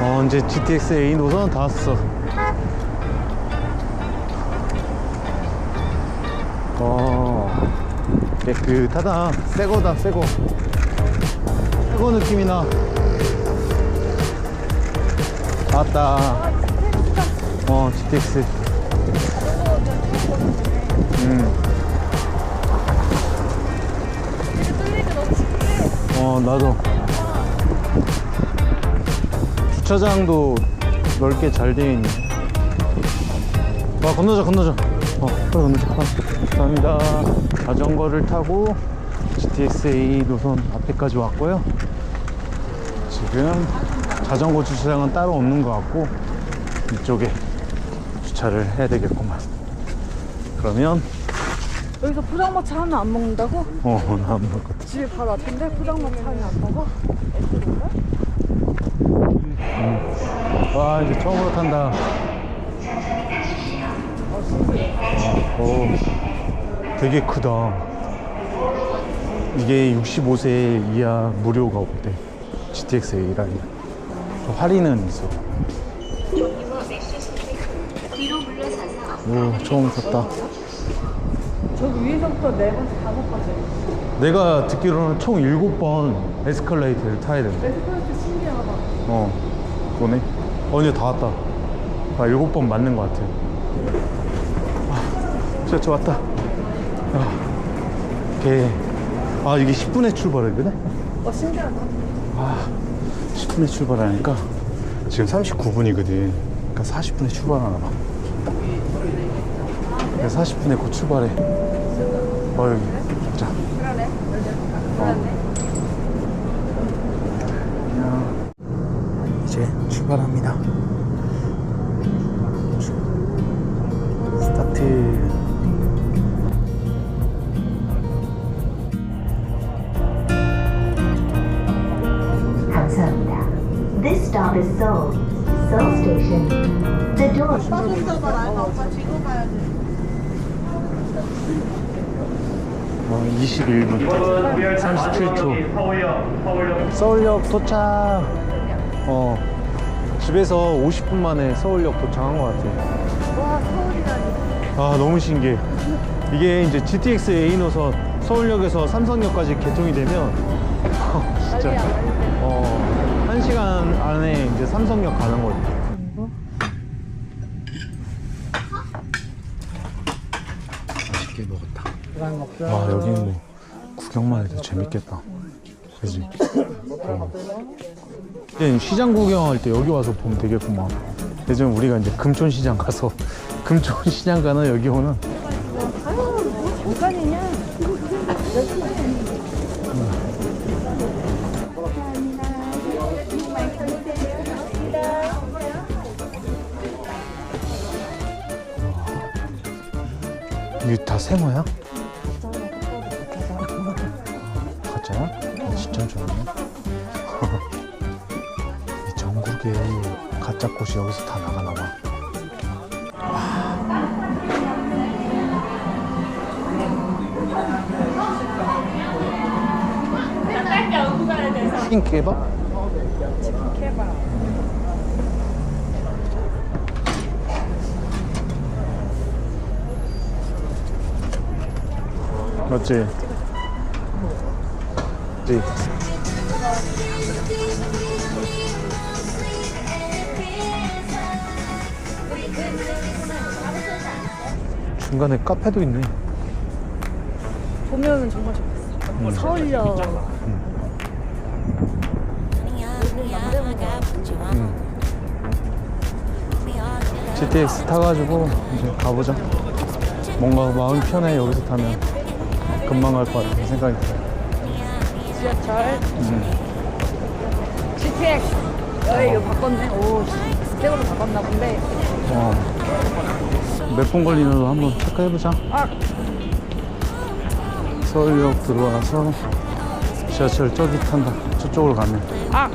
어, 이제 GTX A 노선 다 왔어. 어, 깨끗하다. 새거다, 새거. 새거 느낌이 나. 왔다. 어, GTX. 어, 나도. 주차장도 넓게 잘 되어 있네. 와, 건너자, 건너자. 어, 그래, 건너자. 아, 감사합니다. 자전거를 타고 GTX A 노선 앞에까지 왔고요. 지금 자전거 주차장은 따로 없는 것 같고, 이쪽에 주차를 해야 되겠구만. 그러면, 여기서 포장마차 하나 안 먹는다고? 어, 나 안 먹을 것 같아. 집에 바로 앞인데 포장마차 하나 안 먹어? 와 이제 처음으로 탄다. 오, 되게 크다. 이게 65세 이하 무료가 없대. GTX A라니 할인은 있어. 오 처음 탔다 저기 위에서부터 네 번째 다섯 번째 내가 듣기로는 총 7번 에스컬레이터를 타야 된대 에스컬레이터 신기하다. 어 그거네. 어 이제 다 왔다. 아 일곱 번 맞는 것 같아. 아 진짜 왔다. 아, 이게 아 이게 10분에 출발이거든 어 신기하다. 아 10분에 출발하니까 지금 39분이거든. 그러니까 40분에 출발하나 봐 40분에 곧 출발해 어 여기 자 어. 이제 출발합니다. 스타트. 감사합니다. This stop is Seoul. Seoul Station. The door. 어, 21분. 37초. 서울역 도착. 어 집에서 50분 만에 서울역 도착한 것 같아 와 서울이라니 아 너무 신기해. 이게 이제 GTX A 노선 서울역에서 삼성역까지 개통이 되면 진짜. 어, 한 시간 안에 이제 삼성역 가는 거지 맛있게 먹었다. 와 여기는 뭐 구경만 해도 재밌겠다. 그지? 어. 이제 시장 구경할 때 여기 와서 보면 되겠구만 예전 우리가 이제 금촌 시장 가서 금촌 시장 가는 여기 오는 잠깐이냐 이게 다 생화야? 가짜야? 진짜 좋네 이 전국에 가짜 꽃이 여기서 다 나가나 봐 케밥? 케밥 맞지? 맞지? 중간에 카페도 있네. 보면은 정말 좋겠어 서울역 GTX 타가지고 이제 가보자. 뭔가 마음 편해 여기서 타면 금방 갈 것 같은 생각이 들어. 지하철 GTX 어 이거 바꿨네 오 스펙으로 바꿨나 본데 어. 몇 분 걸리는지 한번 체크해보자. 아 서울역 들어와서 지하철 저기 탄다. 저쪽으로 가면. 아!